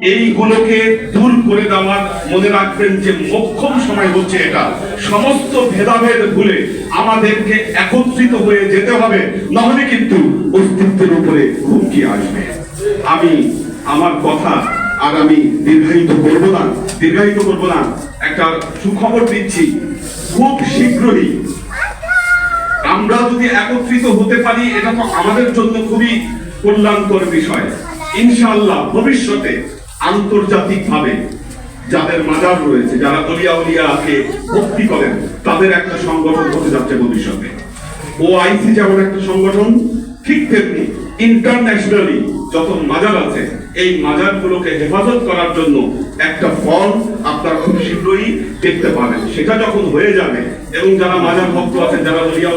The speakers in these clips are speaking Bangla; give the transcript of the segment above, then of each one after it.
এইগুলোকে দূর করে দেওয়ার মনে রাখবেন যে মোক্ষম সময় হচ্ছে এটা। সমস্ত ভেদাভেদ ভুলে আমাদেরকে একত্রিত হয়ে যেতে হবে, নাহলে কিন্তু অস্তিত্বের উপরে হুমকি আসবে। আমি আমার কথা আর আমি দীর্ঘায়িত করব না, দীর্ঘায়িত করব না। একটা সুখবর দিচ্ছি, খুব শীঘ্রই আমরা যদি একত্রিত হতে পারি, এটা তো আমাদের জন্য খুবই কল্যাণকর বিষয়। ইনশাআল্লাহ ভবিষ্যতে আন্তর্জাতিক ভাবে যাদের মাজার রয়েছে, যারা অলিয়া উলিয়াকে ভক্তি করেন, তাদের একটা সংগঠন হতে যাচ্ছে ভবিষ্যতে। ও আইসি যেমন একটা সংগঠন, ঠিক তেমনি ইন্টারন্যাশনালি যত মাজার আছে, এই মাজারগুলোকে হেফাজত করার জন্য একটা ফর্ম আপনারা খুব শীঘ্রই দেখতে পাবেন। সেটা যখন হয়ে যাবে এবং যারা মাজার ভক্ত আছেন, যারা অলিয়া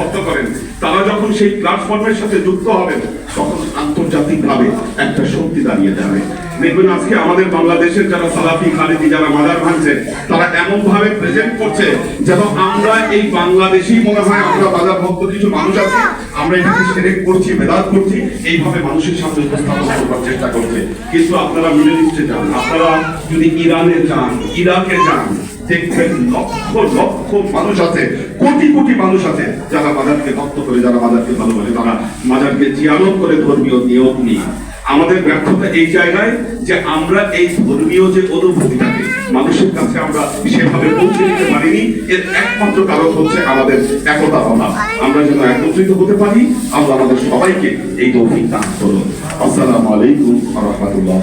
ভক্ত করেন, তারা যখন সেই প্ল্যাটফর্মের সাথে যুক্ত হবেন, তখন আন্তর্জাতিকভাবে একটা শক্তি দাঁড়িয়ে যাবে। দেখবেন আজকে আমাদের বাংলাদেশের যারা সালাফি খালিদি, যারা মাজার ভাঙছে, তারা এমন ভাবে প্রেজেন্ট করছে যেন আমরা এই বাংলাদেশি মনে হয় আমরা বাজার ভক্ত কিছু মানুষ আছে আমরা এটাকে সেরেক করছি বেদাত করছি, এইভাবে মানুষের সামনে উপস্থাপন করবার চেষ্টা করছে। কিন্তু আপনারা মিডল ইস্টে যান আপনারা যদি ইরানে যান, ইরাকে যান, দেখবেন লক্ষ লক্ষ মানুষ আছে, কোটি কোটি মানুষ আছে যারা মাজারকে ভক্ত করে, যারা মাজারকে ভালোবাসে, তারা মাজারকে জিয়ারত করে ধর্মীয় নিয়ম নিয়ে। আমাদের ব্যর্থতা এই জায়গায় যে আমরা এই ধর্মীয় যে অনুভূতিটাকে মানুষের কাছে আমরা সেভাবে পৌঁছে দিতে পারিনি। এর একমাত্র কারণ হচ্ছে আমাদের একতা অভাব আমরা যেন একত্রিত হতে পারি, আমরা আমাদের সবাইকে এই তৌফিক দান করুন। আসসালামু আলাইকুম রহমতুল্লাহ